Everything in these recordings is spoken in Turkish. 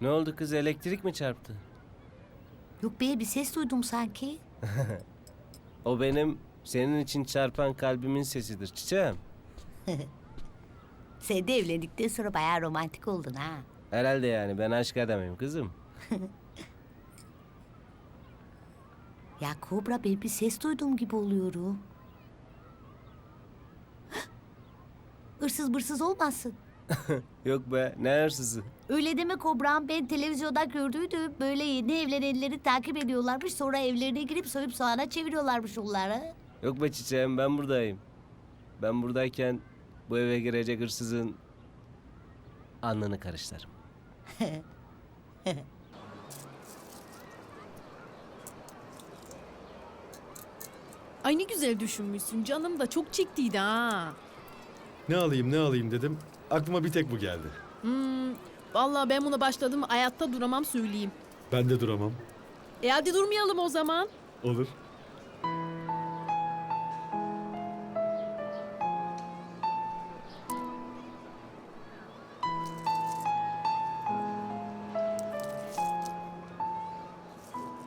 Ne oldu kız elektrik mi çarptı? Yok be bir ses duydum sanki. O benim senin için çarpan kalbimin sesidir çiçeğim. Sen de evlendikten sonra bayağı romantik oldun ha. Herhalde yani ben aşk adamıyım kızım. Ya Kobra ben bir ses duydum gibi oluyorum. Hırsız bırsız olmasın. Yok be ne hırsızı. Öyle deme Kobra'm ben televizyonda gördüydüm. Böyle yeni evlenenleri takip ediyorlarmış. Sonra evlerine girip soyup soğana çeviriyorlarmış onları. Yok be çiçeğim ben buradayım. Ben buradayken bu eve girecek hırsızın alnını karıştırırım. Ay ne güzel düşünmüşsün. Canım da çok çektiydi ha. Ne alayım ne alayım dedim. Aklıma bir tek bu geldi. Hmm, vallahi ben buna başladım. Hayatta duramam söyleyeyim. Ben de duramam. E hadi durmayalım o zaman. Olur.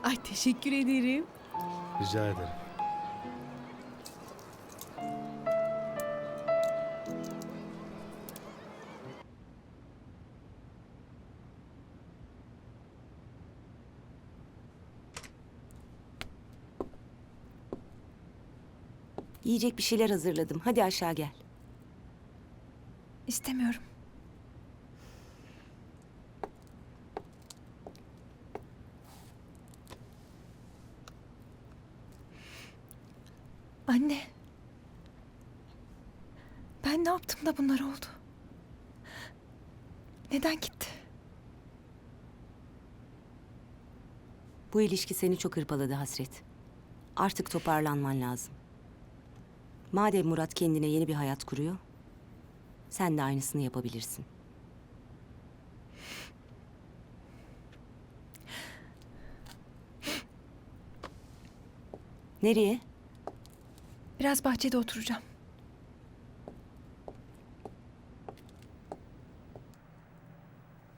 Ay teşekkür ederim. Rica ederim. Yiyecek bir şeyler hazırladım. Hadi aşağı gel. İstemiyorum. Anne. Ben ne yaptım da bunlar oldu? Neden gitti? Bu ilişki seni çok hırpaladı Hasret. Artık toparlanman lazım. Madem Murat kendine yeni bir hayat kuruyor, sen de aynısını yapabilirsin. Nereye? Biraz bahçede oturacağım.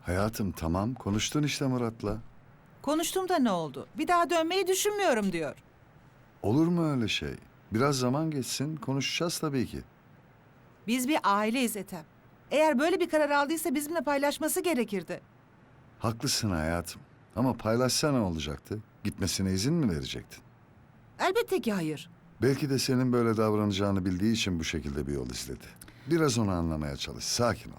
Hayatım tamam konuştun işte Murat'la. Konuştum da ne oldu? Bir daha dönmeyi düşünmüyorum diyor. Olur mu öyle şey? Biraz zaman geçsin konuşacağız tabii ki. Biz bir aileyiz Ethem. Eğer böyle bir karar aldıysa bizimle paylaşması gerekirdi. Haklısın hayatım. Ama paylaşsa ne olacaktı? Gitmesine izin mi verecektin? Elbette ki hayır. Belki de senin böyle davranacağını bildiği için bu şekilde bir yol izledi. Biraz onu anlamaya çalış. Sakin ol.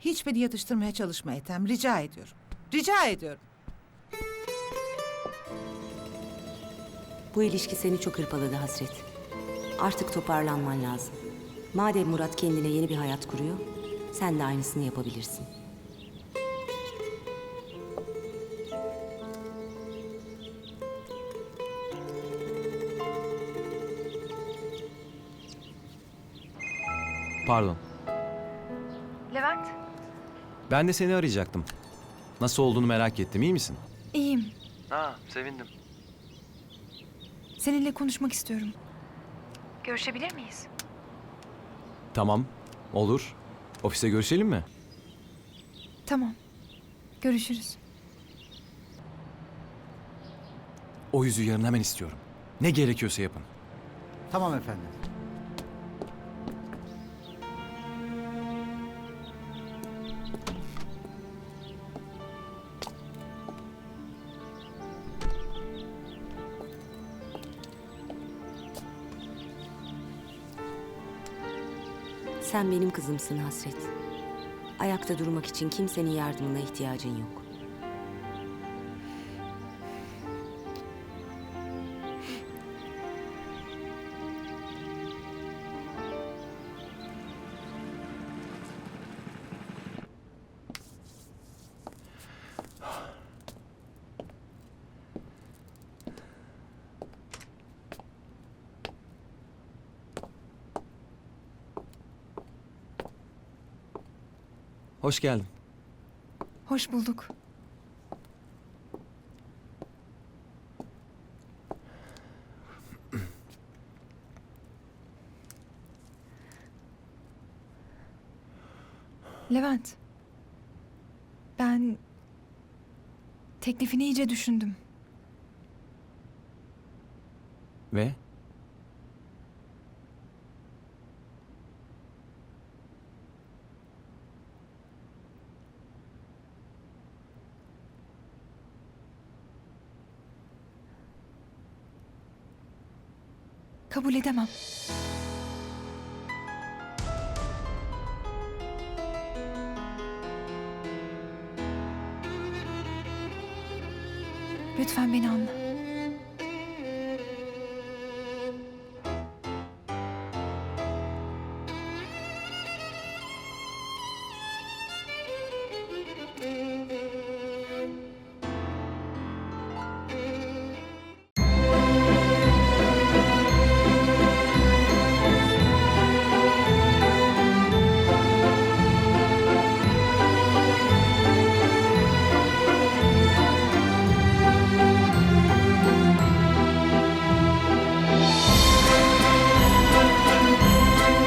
Hiç beni yatıştırmaya çalışma Ethem. Rica ediyorum. Rica ediyorum. Bu ilişki seni çok hırpaladı Hasret. Artık toparlanman lazım. Madem Murat kendine yeni bir hayat kuruyor, sen de aynısını yapabilirsin. Pardon. Levent. Ben de seni arayacaktım. Nasıl olduğunu merak ettim. İyi misin? İyiyim. Ha, sevindim. Seninle konuşmak istiyorum. Görüşebilir miyiz? Tamam. Olur. Ofise görüşelim mi? Tamam. Görüşürüz. O yüzüğü yarın hemen istiyorum. Ne gerekiyorsa yapın. Tamam efendim. Sen benim kızımsın Hasret. Ayakta durmak için kimsenin yardımına ihtiyacın yok. Hoş geldin. Hoş bulduk. Levent. Ben Teklifini iyice düşündüm. Ve? Kabul edemem. Lütfen beni anla.